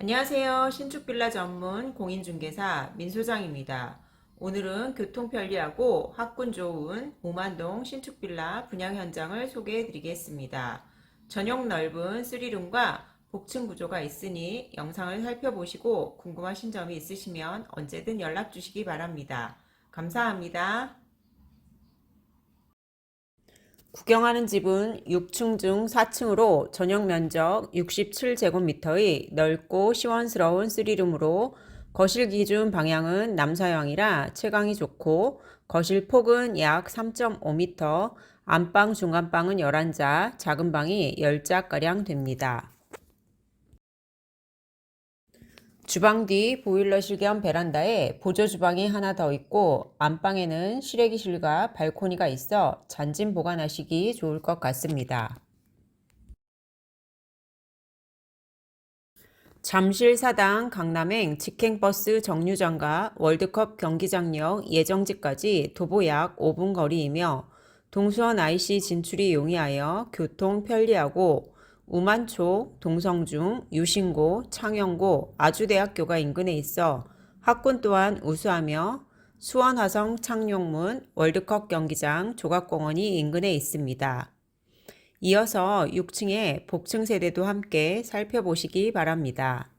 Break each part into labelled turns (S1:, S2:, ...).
S1: 안녕하세요. 신축빌라 전문 공인중개사 민소장입니다. 오늘은 교통 편리하고 학군 좋은 오만동 신축빌라 분양 현장을 소개해 드리겠습니다. 전용 넓은 3룸과 복층 구조가 있으니 영상을 살펴보시고 궁금하신 점이 있으시면 언제든 연락 주시기 바랍니다. 감사합니다. 구경하는 집은 6층 중 4층으로 전용 면적 67제곱미터의 넓고 시원스러운 3룸으로 거실 기준 방향은 남서향이라 채광이 좋고 거실 폭은 약 3.5m, 안방 중간방은 11자, 작은 방이 10자가량 됩니다. 주방 뒤 보일러실 겸 베란다에 보조 주방이 하나 더 있고 안방에는 실외기실과 발코니가 있어 잔짐 보관하시기 좋을 것 같습니다. 잠실 사당 강남행 직행버스 정류장과 월드컵 경기장역 예정지까지 도보 약 5분 거리이며 동수원 IC 진출이 용이하여 교통 편리하고 우만초, 동성중, 유신고, 창영고, 아주대학교가 인근에 있어 학군 또한 우수하며 수원화성 창룡문, 월드컵 경기장, 조각공원이 인근에 있습니다. 이어서 6층의 복층 세대도 함께 살펴보시기 바랍니다.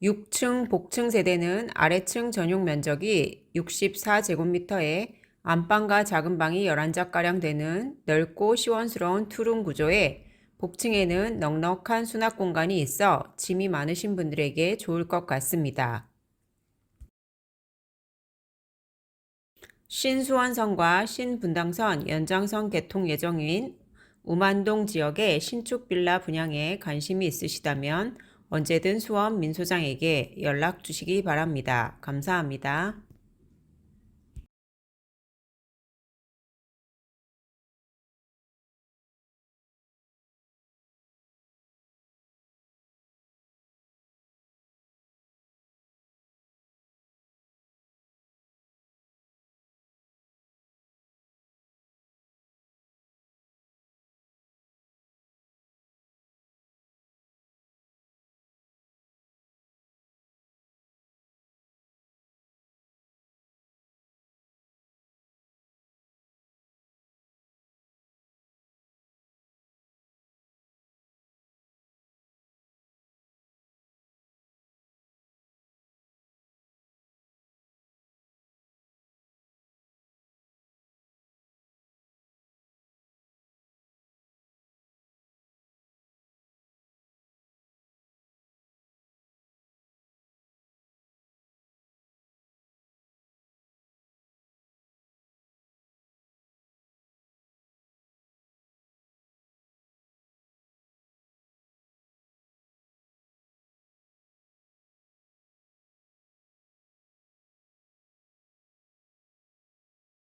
S1: 육층 복층 세대는 아래층 전용 면적이 64제곱미터에 안방과 작은 방이 11자가량 되는 넓고 시원스러운 투룸 구조에 복층에는 넉넉한 수납 공간이 있어 짐이 많으신 분들에게 좋을 것 같습니다. 신수원선과 신분당선 연장선 개통 예정인 우만동 지역의 신축 빌라 분양에 관심이 있으시다면 언제든 수원 민소장에게 연락 주시기 바랍니다. 감사합니다.